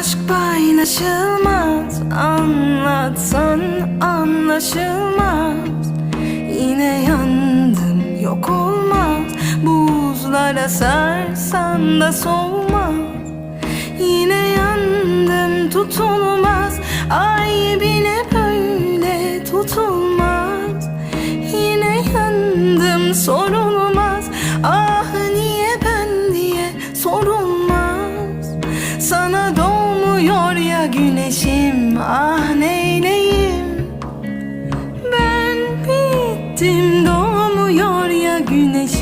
aşk paylaşılmaz Anlatsan anlaşılmaz. Yine yandım yok olmaz. Buzlara sarsan da soğumaz Yine yandım tutulmaz. Ay bile böyle tutulmaz. Yine yandım sorulmaz ya güneşim Ah neyleyim? Ben bittim doğmuyor ya güneşim